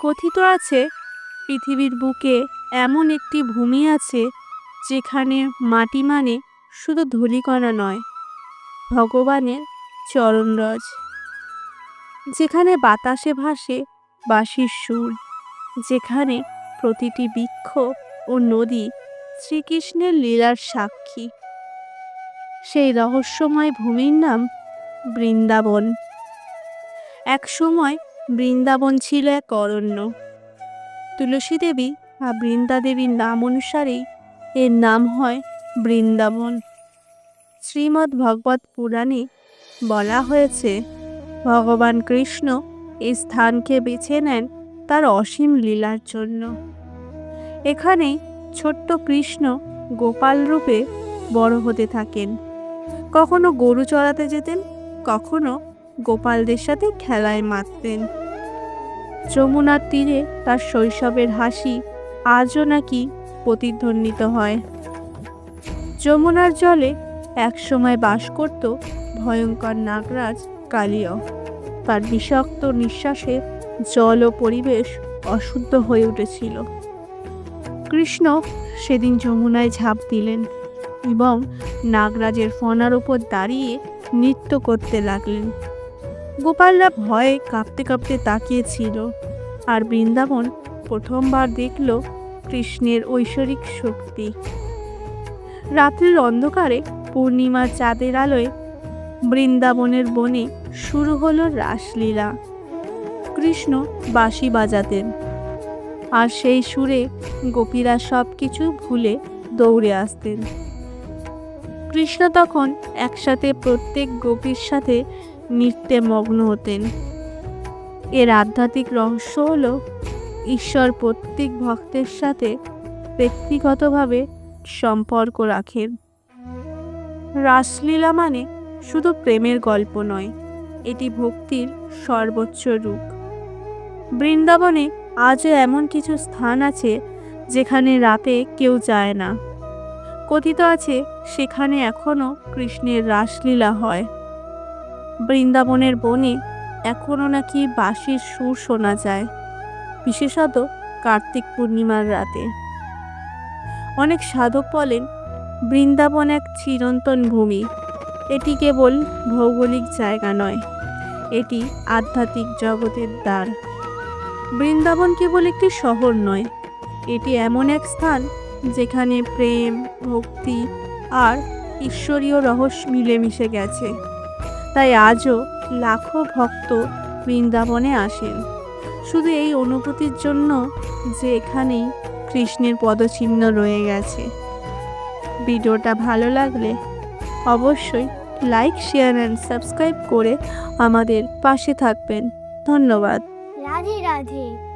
কথিত আছে, পৃথিবীর বুকে এমন একটি ভূমি আছে যেখানে মাটি মানে শুধু ধূলিকণা নয়, ভগবানের চরণরজ। যেখানে বাতাসে ভাসে বাঁশির সুর, যেখানে প্রতিটি বৃক্ষ ও নদী শ্রীকৃষ্ণের লীলার সাক্ষী। সেই রহস্যময় ভূমির নাম বৃন্দাবন। এক সময় বৃন্দাবন ছিল এক অরণ্য। তুলসী দেবী বা বৃন্দা দেবীর নাম অনুসারেই এর নাম হয় বৃন্দাবন। শ্রীমদ্ ভগবত পুরাণে বলা হয়েছে, ভগবান কৃষ্ণ এই স্থানকে বেছে নেন তার অসীম লীলার জন্য। এখানে ছোট্ট কৃষ্ণ গোপাল রূপে বড় হতে থাকেন। কখনো গরু চড়াতে যেতেন, কখনো গোপালদের সাথে খেলায় মাততেন যমুনার তীরে তার শৈশবের হাসি আজও নাকি প্রতিধ্বনিত হয়। যমুনার জলে একসময় বাস করত ভয়ঙ্কর নাগরাজ কালিয় তার বিষাক্ত নিঃশ্বাসে জল ও পরিবেশ অশুদ্ধ হয়ে উঠেছিল। কৃষ্ণ সেদিন যমুনায় ঝাঁপ দিলেন এবং নাগরাজের ফনার ওপর দাঁড়িয়ে নৃত্য করতে লাগলেন। গোপালরা ভয়ে কাঁপতে কাঁপতে তাকিয়েছিল আর বৃন্দাবন প্রথমবার দেখল কৃষ্ণের ঐশ্বরিক শক্তি। রাত্রির অন্ধকারে পূর্ণিমার চাঁদের আলোয় বৃন্দাবনের বনে শুরু হলো রাসলীলা। কৃষ্ণ বাঁশি বাজাতেন আর সেই সুরে গোপীরা সব কিছু ভুলে দৌড়ে আসতেন। কৃষ্ণ তখন একসাথে প্রত্যেক গোপীর সাথে নৃত্যে মগ্ন হতেন। এর আধ্যাত্মিক রহস্য হল, ঈশ্বর প্রত্যেক ভক্তের সাথে ব্যক্তিগতভাবে সম্পর্ক রাখেন। রাসলীলা মানে শুধু প্রেমের গল্প নয়, এটি ভক্তির সর্বোচ্চ রূপ। বৃন্দাবনে আজও এমন কিছু স্থান আছে যেখানে রাতে কেউ যায় না। কথিত আছে, সেখানে এখনও কৃষ্ণের রাসলীলা হয়। বৃন্দাবনের বনে এখনও নাকি বাঁশির সুর শোনা যায়, বিশেষত কার্তিক পূর্ণিমার রাতে। অনেক সাধক বলেন, বৃন্দাবন এক চিরন্তন ভূমি। এটি কেবল ভৌগোলিক জায়গা নয়, এটি আধ্যাত্মিক জগতের দ্বার। বৃন্দাবন কেবল একটি শহর নয়, এটি এমন এক স্থান যেখানে প্রেম, ভক্তি আর ঈশ্বরীয় রহস্য মিলেমিশে গেছে। তাই আজও লাখো ভক্ত বৃন্দাবনে আসেন। শুধু এই অনুভূতির জন্য যে এখানেই কৃষ্ণের পদচিহ্ন রয়ে গেছে। ভিডিওটা ভালো লাগলে অবশ্যই লাইক, শেয়ার অ্যান্ড সাবস্ক্রাইব করে আমাদের পাশে থাকবেন। ধন্যবাদ। রাধে রাধে।